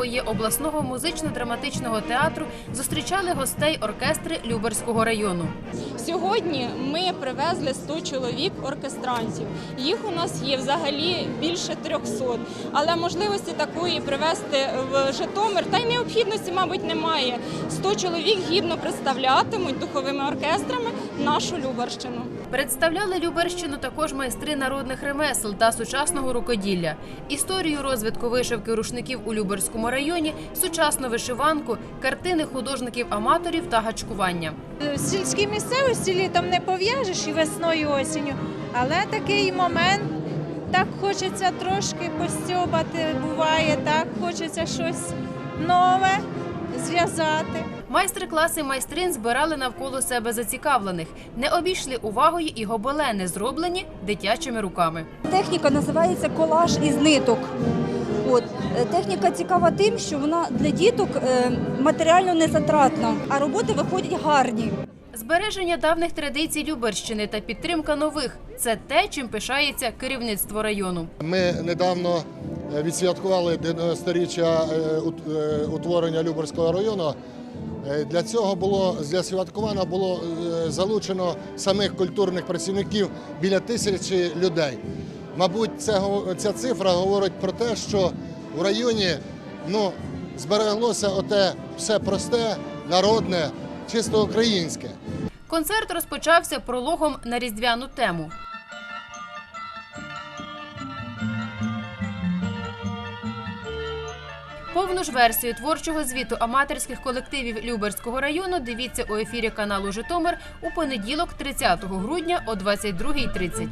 фоє обласного музично-драматичного театру зустрічали гостей оркестри Люберського району. Сьогодні ми привезли 100 чоловік оркестрантів. Їх у нас є взагалі більше 300. Але можливості такої привезти в Житомир та й необхідності, мабуть, немає. 100 чоловік гідно представлятимуть духовими оркестрами нашу Любарщину. Представляли Люберщину також майстри народних ремесел та сучасного рукоділля, історію розвитку вишивки рушників у Люберському районі, сучасну вишиванку, картини художників-аматорів та гачкування. В сільській місцевості літом не пов'яжеш і весною, і осінню, але такий момент. Так хочеться трошки постьобати, буває, так хочеться щось нове зв'язати. Майстер-класи майстрин збирали навколо себе зацікавлених, не обійшли увагою і гобелени, зроблені дитячими руками. Техніка називається колаж із ниток. Е, техніка цікава тим, що вона для діток е, матеріально не затратна, а роботи виходять гарні. Збереження давних традицій Люберщини та підтримка нових це те, чим пишається керівництво району. Ми недавно е, відсвяткували 90-річчя е, ут- е, утворення Люберського району. Для цього було для святкування було залучено самих культурних працівників біля тисячі людей. Мабуть, ця цифра говорить про те, що в районі ну, збереглося оте все просте, народне, чисто українське. Концерт розпочався прологом на різдвяну тему. Повну ж версію творчого звіту аматорських колективів Люберського району дивіться у ефірі каналу Житомир у понеділок, 30 грудня о 22.30.